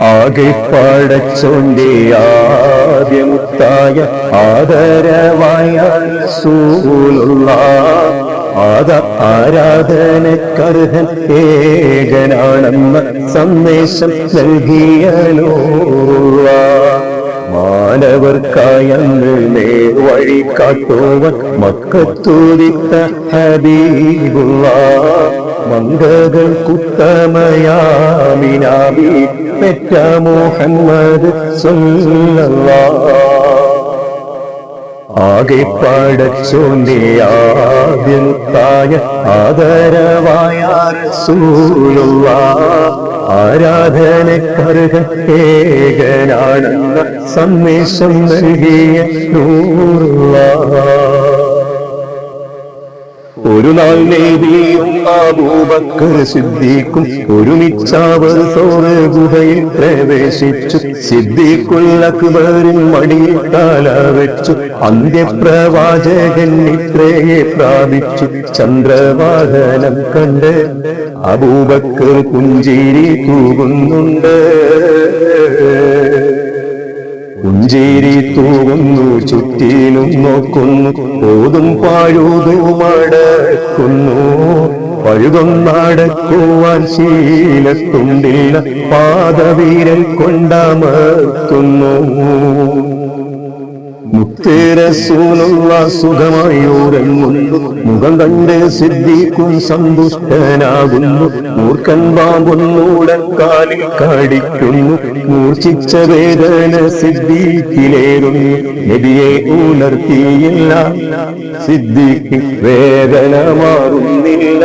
ആകെ പടച്ചോന്റെ ആദരവായ സൂലുള്ള ആദ ആരാധനക്കർഹൻ ഏകനാണെന്ന സന്ദേശം നൽകിയലോ മാനവർക്കായേ വഴി കാട്ടുവൻ മക്കത്തൂരിത്ത ഹബീബുള്ള. മംഗകൾ കുത്തമയാമിനാമി പെറ്റ മുഹമ്മദ് ആകെ പടച്ചോന്റെ ആദ്യത്തായ ആദരവായ റസൂലുള്ള. ആരാധനക്കർഹ ഏകനാണെന്ന സന്ദേശം നൽകിയ നൂറുള്ള. ഒരു നാൾ നേതിയും അബൂബക്കർ സിദ്ദീഖും തോറ് ഗുഹയിൽ പ്രവേശിച്ചു. സിദ്ദീഖുൽ അക്ബറിൽ മടിയിൽ തല വെച്ചു. അന്ത്യപ്രവാചകൻ നിദ്രയെ പ്രാപിച്ചു. ചന്ദ്രവാഹനം കണ്ട് അബൂബക്കർ പുഞ്ചിരി തൂകുന്നുണ്ട്. പുഞ്ചേരി തൂങ്ങുന്നു ചുറ്റിലും നോക്കുന്നു ഓതും പാഴുതുമടക്കുന്നു പഴുതൊന്നടക്കുവാൻ ശീലത്തുണ്ടില്ല പാദവീരൽ കൊണ്ടമർത്തുന്നു. മുത്തേരസൂനുള്ള സുഖമായി ഉറങ്ങുന്നു. മുഖം കണ്ട് സിദ്ധിക്കും സന്തുഷ്ടനാകുന്നു. മൂർഖൻ പാമ്പൊന്നൂടെ കാലിൽ കടിക്കുന്നു മൂർച്ഛിച്ച വേദന സിദ്ധിക്കിലേറുന്നു നബിയെ ഉണർത്തിയില്ല. സിദ്ധിക്ക് വേദന മാറുന്നില്ല.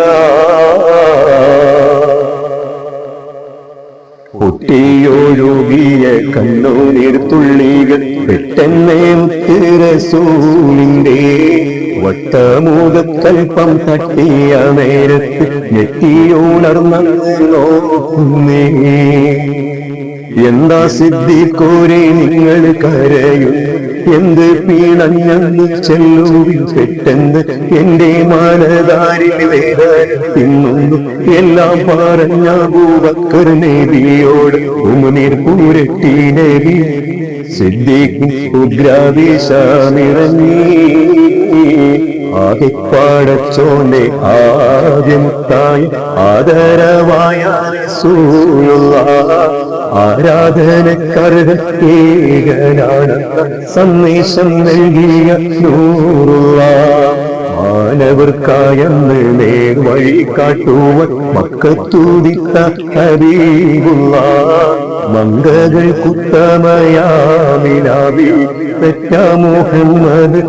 പൊട്ടിയൊഴുകിയ കണ്ണൂനീർത്തുള്ളികൾ പെട്ടെന്നേ മുത്തിരസൂലിന്റെ വട്ടമൂകൽപ്പം തട്ടിയ നേരത്ത് ഞെട്ടിയുണർന്നു നോക്കുന്നേ. എന്താ സിദ്ധിക്കോരെ നിങ്ങൾ കരയും എന്ത് പീണഞ്ഞു ചെല്ലുവിൽ പെട്ടെന്ന് എന്റെ മാനതാരിൽ എല്ലാം പറഞ്ഞ ഭൂവക്കർ നേവിയോട് ഉമുനീർ പൂരട്ടി നബി സിദ്ധിക്കും ഉഗ്രാവേശമിറങ്ങി ആകെ ആദ്യമുത്തായി ആദരവായ ആരാധനക്കരുത ഏകനാണ്. സന്ദേശം നൽകിയ നൂറുള്ള മാനവർക്കായെന്ന് നേർവഴി കാട്ടുവൻ മക്കത്തൂതിത്ത ഹബീബുള്ള മംഗകൾ കുത്തമയാമിനാവി പെറ്റ മുഹമ്മദ്